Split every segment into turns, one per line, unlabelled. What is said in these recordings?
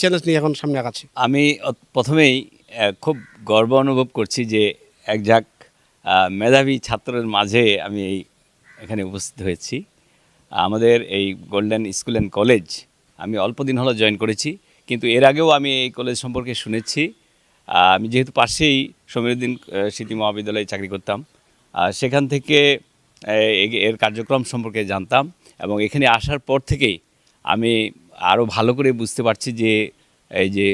Challenge নিয়ে এখন সামনে আগাচ্ছি।
আমি প্রথমেই খুব গর্ব অনুভব করছি যে এক ঝাঁক মেধাবী ছাত্রের মাঝে আমি এই এখানে উপস্থিত হয়েছি। আমাদের এই গোল্ডেন স্কুল অ্যান্ড কলেজ আমি অল্প দিন হলো জয়েন করেছি, কিন্তু এর আগেও আমি এই কলেজ সম্পর্কে শুনেছি। আমি যেহেতু পাশেই সমীরুদ্দিন স্মৃতি মহাবিদ্যালয়ে চাকরি করতাম সেখান থেকে এর কার্যক্রম সম্পর্কে জানতাম এবং এখানে আসার পর থেকেই আমি আরও ভালো করে বুঝতে পারছি যে, এই যে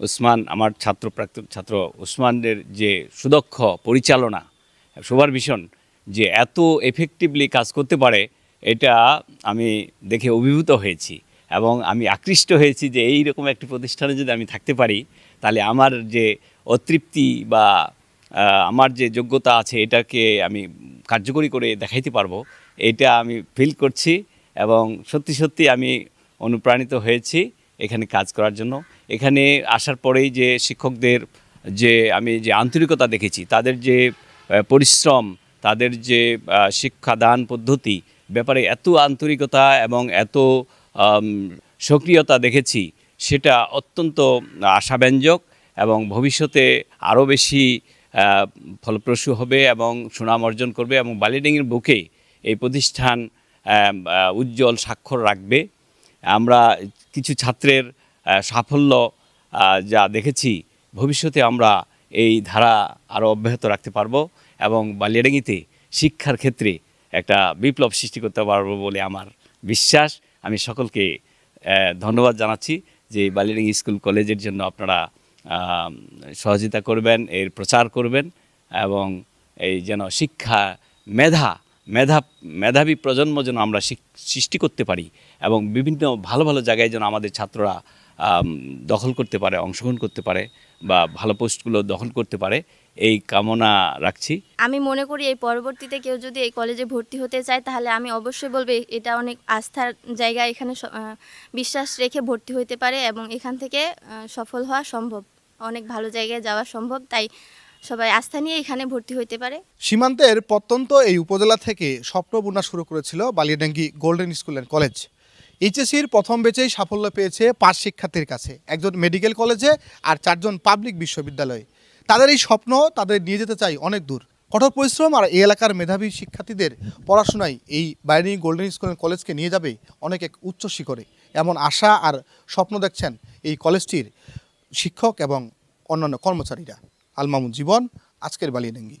ওসমান, আমার ছাত্র প্রাক্তন ছাত্র ওসমানের যে সুদক্ষ পরিচালনা সুপারভিশন যে এত এফেক্টিভলি কাজ করতে পারে, এটা আমি দেখে অভিভূত হয়েছি। এবং আমি আকৃষ্ট হয়েছি যে এই রকম একটি প্রতিষ্ঠানে যদি আমি থাকতে পারি, তাহলে আমার যে অতৃপ্তি বা আমার যে যোগ্যতা আছে, এটাকে আমি কার্যকরী করে দেখাইতে পারব। এটা আমি ফিল করছি এবং সত্যি সত্যি আমি অনুপ্রাণিত হয়েছি এখানে কাজ করার জন্য। এখানে আসার পরেই যে শিক্ষকদের যে আমি যে আন্তরিকতা দেখেছি, তাদের যে পরিশ্রম, তাদের যে শিক্ষাদান পদ্ধতি, ব্যাপারে এত আন্তরিকতা এবং এত সক্রিয়তা দেখেছি, সেটা অত্যন্ত আশাব্যঞ্জক এবং ভবিষ্যতে আরও বেশি ফলপ্রসূ হবে এবং সুনাম অর্জন করবে এবং বালিডাঙ্গির বুকে এই প্রতিষ্ঠান উজ্জ্বল স্বাক্ষর রাখবে। আমরা কিছু ছাত্রের সাফল্য যা দেখেছি, ভবিষ্যতে আমরা এই ধারা আরও অব্যাহত রাখতে পারব এবং বালিয়াডাঙ্গিতে শিক্ষার ক্ষেত্রে একটা বিপ্লব সৃষ্টি করতে পারব বলে আমার বিশ্বাস। আমি সকলকে ধন্যবাদ জানাচ্ছি যে বালিয়াডাঙ্গি স্কুল কলেজের জন্য আপনারা সহযোগিতা করবেন, এর প্রচার করবেন এবং এই যেন শিক্ষা মেধা মেধা, মেধাবী প্রজন্ম যেন আমরা সৃষ্টি করতে পারি এবং বিভিন্ন ভালো ভালো জায়গায় যেন আমাদের ছাত্ররা দখল করতে পারে, অংশগ্রহণ করতে পারে বা ভালো পোস্টগুলো দখল করতে পারে, এই কামনা রাখছি।
আমি মনে করি এই পরবর্তীতে কেউ যদি এই কলেজে ভর্তি হতে চায়, তাহলে আমি অবশ্যই বলব এটা অনেক আস্থার জায়গা এখানে বিশ্বাস রেখে ভর্তি হতে পারে এবং এখান থেকে সফল হওয়া সম্ভব। অনেক ভালো জায়গায় যাওয়া সম্ভব, তাই সবাই আস্থা নিয়ে এখানে ভর্তি হইতে পারে।
সীমান্তের প্রত্যন্ত এই উপজেলা থেকে স্বপ্ন বুনা শুরু করেছিল Baliadangi golden school and college. এইচএসির প্রথম বেচেই সাফল্য পেয়েছে পাঁচ শিক্ষার্থীর কাছে, একজন মেডিকেল কলেজে আর চারজন পাবলিক বিশ্ববিদ্যালয়ে। তাদের এই স্বপ্ন তাদের নিয়ে যেতে চাই অনেক দূর। কঠোর পরিশ্রম আর এই এলাকার মেধাবী শিক্ষার্থীদের পড়াশোনায় এই বাইরেনি গোল্ডেন স্কুল কলেজকে নিয়ে যাবে অনেক এক উচ্চ শিখরে। এমন আশা আর স্বপ্ন দেখছেন এই কলেজটির শিক্ষক এবং অন্যান্য কর্মচারীরা। আলমামুন জীবন আজকের বালিয়াডাঙ্গি